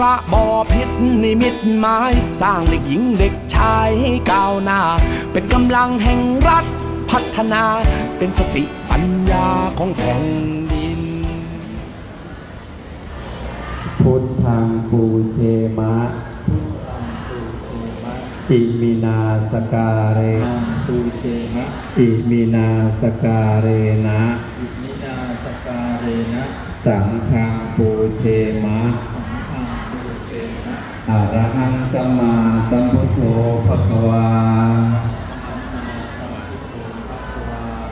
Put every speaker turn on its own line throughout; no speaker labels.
ระบอพิษนิมิตหมาย สร้างเด็กหญิงเด็กชายให้ก้าวหน้า เป็นกำลังแห่งรัฐพัฒนา เป็นสติปัญญาของแผ่นดิน
พุทธังปูเชมะอิมินาสการเร
ตูเชมะ
อิมินาสการเรนะ
อิมินาสการเรนะ
สังฆังปูเชมะ
สังฆังตูเชมะ
อะระหังสัมมาสัมพุทโธภะคะวา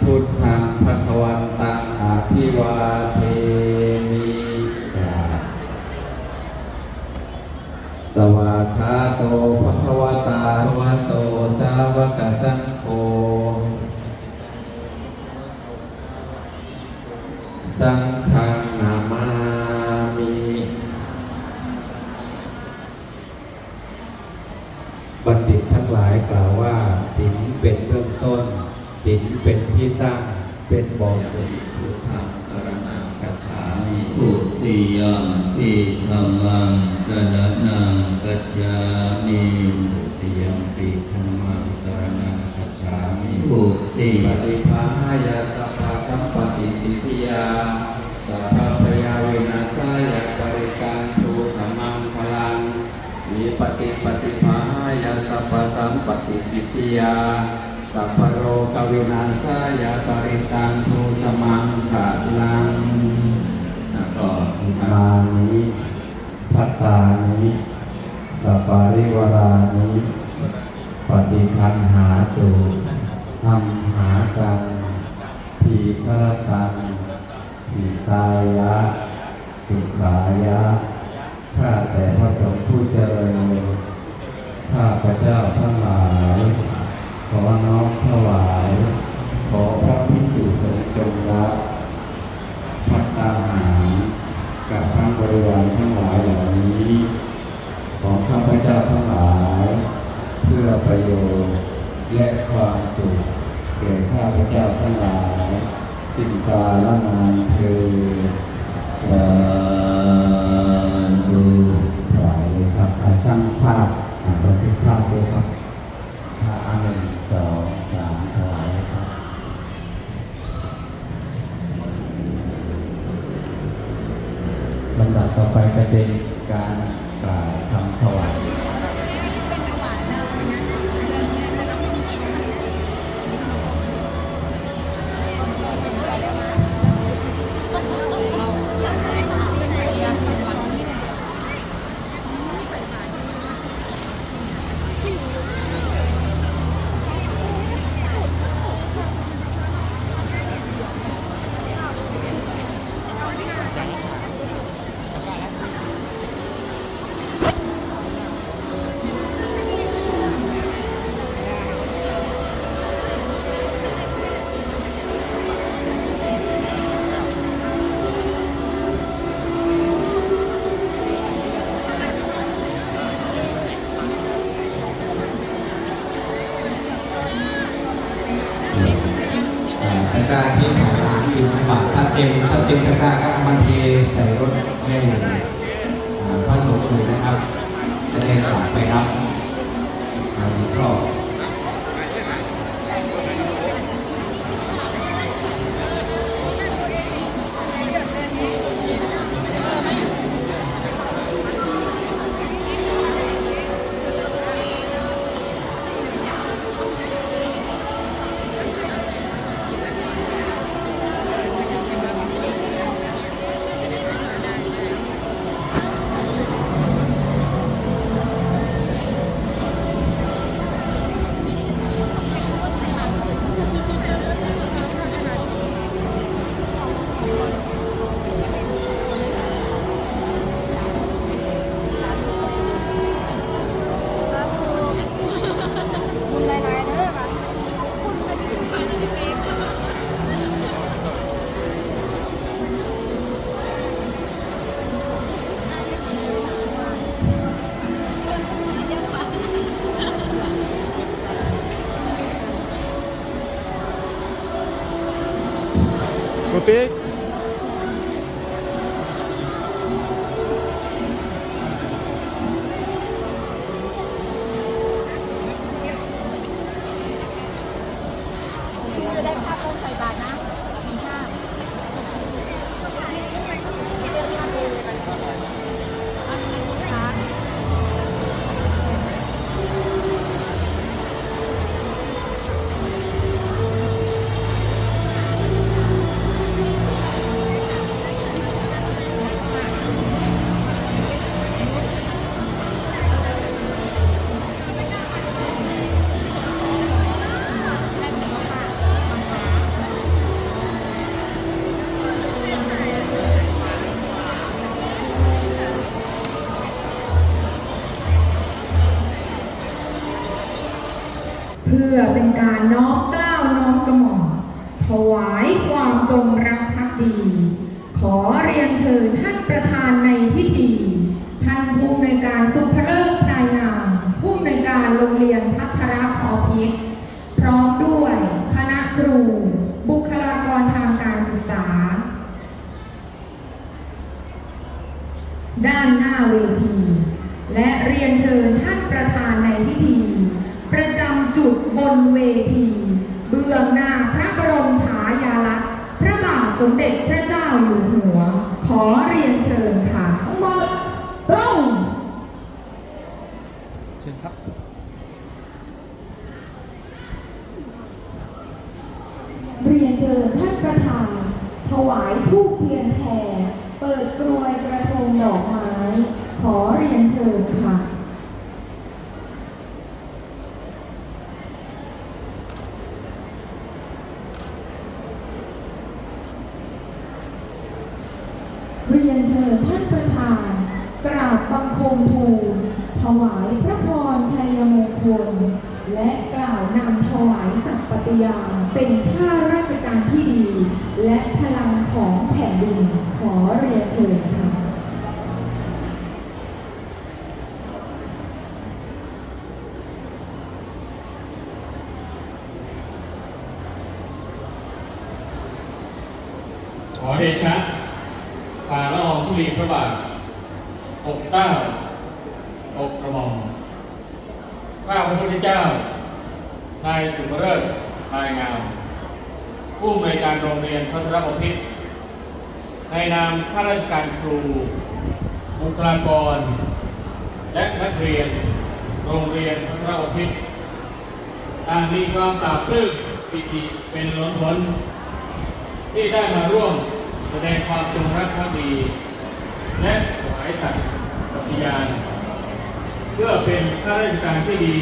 พุทธภะคะวา
พุทธังภะคะวันตังอาภิวาเทมิสวากขาโตภะคะวตาภะวะโต สาวก สังฆังนามามิ บัณฑิตทั้งหลาย กล่าวว่าศีลเป็นเบื้องต้นศีลเป็นที่ตั้งเป็นบ่อเกิด
พุทธังสรณังกัจฉามิทุติยัมปิธัมมังสรณังกัจฉามิ
ทุติยมปีธรรมังสรณังคัจฉามิ
ทุติ
ปฏิภาหายาสัพพะสัมปติสิทธิยาสัพพะพยาวินาศายาปริกันตุธรรมังพลังมีปฏิปฏิภาหา ยาสัพพะสัมปติสิทธิยาสัพพะโรกวินาศายาปริกันตุธรรมังพลัง
แล้วก็
มานิพัตานิสัปปาริวรานิปฏิคันหาตุธรรมหากันทีฆรตังทีตายะ สุขายะ ข้าแต่พระสงฆ์ผู้เจริญ พระเจ้าทั้งหลาย ขอน้อมถวาย ขอพระภิกษุสงฆ์จงรับพัตตาหารกับทั้งบริวารทั้งหลายเหล่านี้ ของข้าพเจ้าทั้งหลาย เพื่อประโยชน์และความสุขแก่ข้าพเจ้าทั้งหลาย สิ้นกาลนานเคือ
สาธุ
ถวายเลยครับอาช่างภาพอ่าบันทึกภาพ ด้วยครับภาหนึ่งสองสามถวายครับลำดับต่อไปจะเป็นการ กร้าที่ของานอยู่ฝากถ้าเต็มถ้าเต็มตะกร้าก็เอามาเทใส่รถให้พระสงฆ์เลยนะครับ จะได้ฝากไปรับอ่าอีกรอบ
พื่อเป็นการน้อมเกล้าวน้อมกระหม่อมถวายความจงรักภักดี ขอเรียนเชิญท่านประธานในพิธี ท่านผู้อำนวยการสุภเลิกพนายงามผู้อำนวยการโรงเรียนพัทรพอพิษพร้อมด้วยคณะครู บุคลากรทางการศึกษา ด้านหน้าเวที และเรียนเชิญท่านประธานในพิธี ประจำจุดบนเวที เบื้องหน้าพระบรมฉายาลักษณ์พระบาทสมเด็จพระเจ้าอยู่หัว ขอเรียนเชิญค่ะทั้งหมดตรง
เชิญครับ
เรียนเชิญท่านประธาน ถวายทูปเทียนแผ่เปิดกรวยกระทงดอกไม้ ขอเรียนเชิญค่ะ เรียนเชิญท่านประธาน กราบบังคมทูลถวายพระพรชัยมงคล และกล่าวนำถวาย ยาเป็นข้าราชการที่ดี และพลังของแผ่นดินขอเรียนเชิญค่ะ
ขอเดชะฝ่าละอองธุลีพระบาทอกเก้าอกกระหม่อมข้าพระพุทธเจ้า นายสุภเริศนายงาม ผู้อำนวยการโรงเรียนพัทรบพิตรในนามข้าราชกา รูบุคลากร และนักเรียน โรงเรียนพัทรบพิตรต่างมีความปราบปลื้มปิติเป็นล้นพ้นที่ได้มาร่วมแสดงความจงรักภักดี และถวายสัตย์ปฏิญาณ เพื่อเป็นข้าราชการที่ดี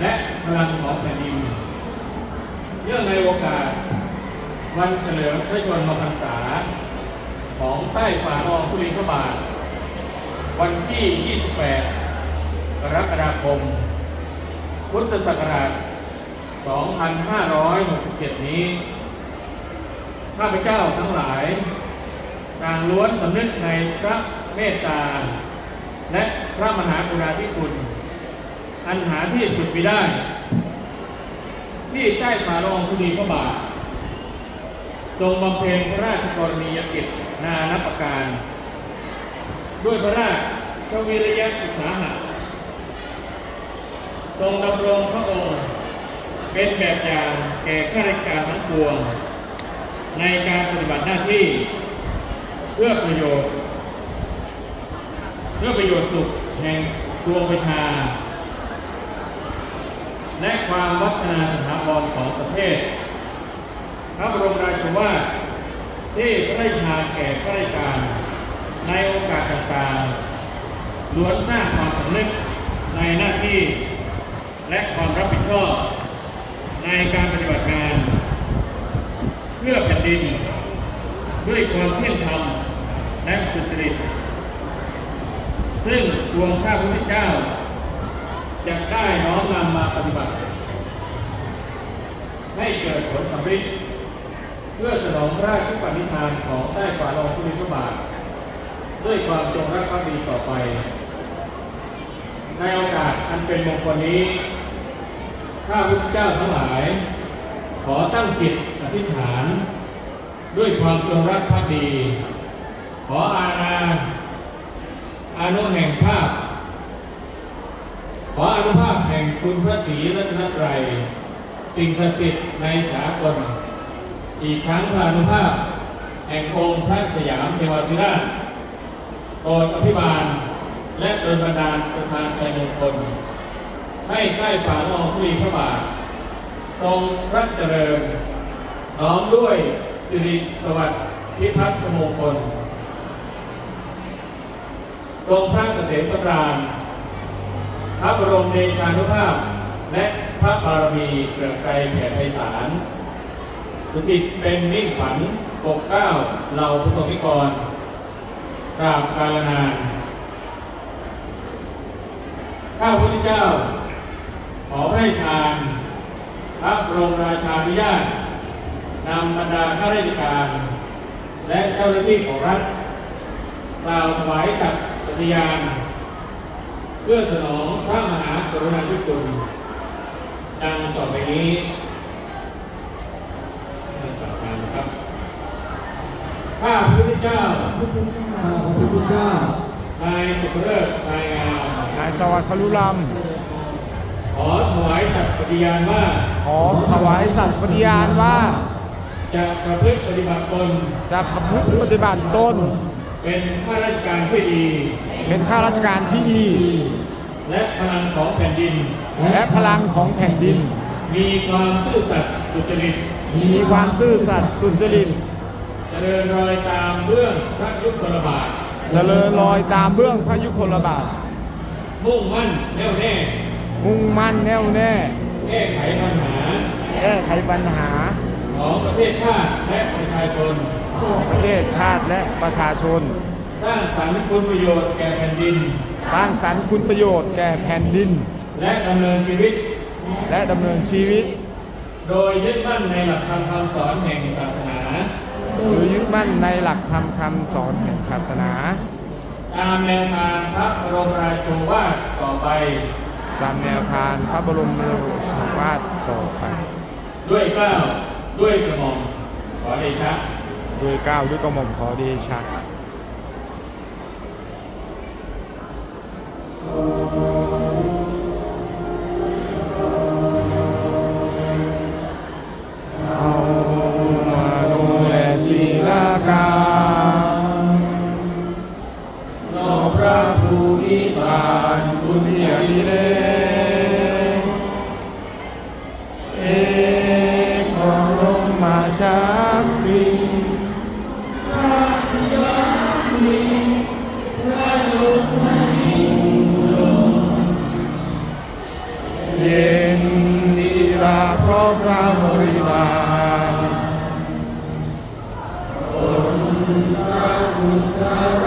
และพลังของแผ่นดินเนื่องในโอกาส วันเฉลิมพระชนมพรรษา ของใต้ฝ่าละองธุลีพระบาท วันที่ 28 กรกฎาคม พุทธศักราช 2567 นี้ ข้าพเจ้าทั้งหลายต่างล้วนสำนึกในพระเมตตา และพระมหากรุณาธิคุณ อันหาที่สุดมิได้ ที่ใต้ฝ่าละองธุลีพระบาททรงบำเพ็ญพระราชกรณียกิจ นานับประการ ด้วยพระราชวิริยะอุตสาหะทรงดำรงพระองค์เป็นแบบอย่างแก่ข้าราชการทั้งปวง ในการปฏิบัติหน้าที่ เพื่อประโยชน์ เพื่อประโยชน์สุขแห่งดวงประชาและความวัฒนาสถาบันของประเทศ พระบรมราชวาท ที่พระราชทานแก่ข้าราชการในโอกาสต่างๆล้วนสร้างความสำนึกในหน้าที่และความรับผิดชอบในการปฏิบัติงาน เพื่อแผ่นดิน ด้วยความเที่ยงธรรมและสุจริตซึ่งดวงข้าพุทธเจ้า จะได้น้อมนำมาปฏิบัติ ให้เกิดผลสำเร็จ เพื่อสนองราชปณิธานของใต้ฝ่าละอองธุลีพระบาท ด้วยความจงรักภักดีต่อไป ในโอกาสอันเป็นมงคลนี้ ข้าพระเจ้าทั้งหลาย ขอตั้งจิตอธิษฐาน ด้วยความจงรักภักดี ขออาณาอานุแห่งภาพ ขออนุภาพแห่งคุณพระศรีรัตนตรัย สิ่งศักดิ์สิทธิ์ในสากล อีกทั้งพระนุภาพแห่งองค์พระสยามเทวาธิราชโปรดอภิบาล และโดนบันดาลประทานใจมงคลให้ใกล้ฝาลองรีพระบาท ทรงพระเจริญน้อมด้วยสิริสวัสดิ์พิพัฒน์มงคล ทรงพระเกษมสำราญพระบรมเดชานุภาพ และพระบารมีเกลือไกรแผ่ไพศาล สุติเป็นมิ่งฝันปกเก้าเหล่าประสงนิกรกราบกาลนานข้าพุทธเจ้า ขอพระทาน พระบรมราชานุญาตนำบรรดาข้าราชการ และเจ้าหน้าที่ของรัฐกล่าวถวายสัตย์ปฏิญาณ เพื่อสนองพระมหากรุณาธิคุณดังต่อไปนี้ดังต่อไปนะครับ ข้าพระพุทธเจ้า
ข้าพระพุทธเจ้า
นายสุภเริศนายงาม
นายสวัสดิ์คลุล
ขอถวายสัตย์ปฏิญาณว่าำ
ขอถวายสัตย์ปฏิญาณว่า
จะประพฤติปฏิบัติตน
จะประพฤติปฏิบัติตน
เป็นข้าราชการที่ดี
เป็นข้าราชการที่ดี
และพลังของแผ่นดิน
และพลังของแผ่นดิน
มีความซื่อสัตย์สุจริต
มีความซื่อสัตย์สุจริต
เจริญรอยตามเบื้องพระยุคลบาท
เจริญรอยตามเบื้องพระยุคลบาท
มุ่งมั่นแน่วแน่
มุ่งมั่นแน่วแน่
แก้ไขปัญหา
แก้ไขปัญหา
ของประเทศชาติและประชาชน
ประเทศชาติและประชาชน
สร้างสรรค์คุณประโยชน์แก่แผ่นดิน
สร้างสรรค์คุณประโยชน์แก่แผ่นดิน
และดำเนินชีวิต
และดำเนินชีวิต
โดยยึดมั่นในหลักธรรมคำสอนแห่งศาสนา
โดยยึดมั่นในหลักธรรมคำสอนแห่งศาสนา
ตามแนวทางพระบรมราโชวาทต่อไป
ตามแนวทางพระบรมราโชวาทต่อไป
ด้วยเกล้าวด้วยกระหม่อมขอเดชะ
ด้วยเกล้าวด้วยกระหม่อมขอเดชะเอ การนอพระภูมิบาลบุญญาดิเลกเอกบรมมาชักริงพระศิลามิพระโลสนิโลเย็นศิลาเพราะพระบริวาร
ด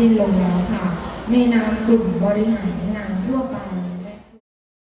สร็จสิ้นลงแล้ว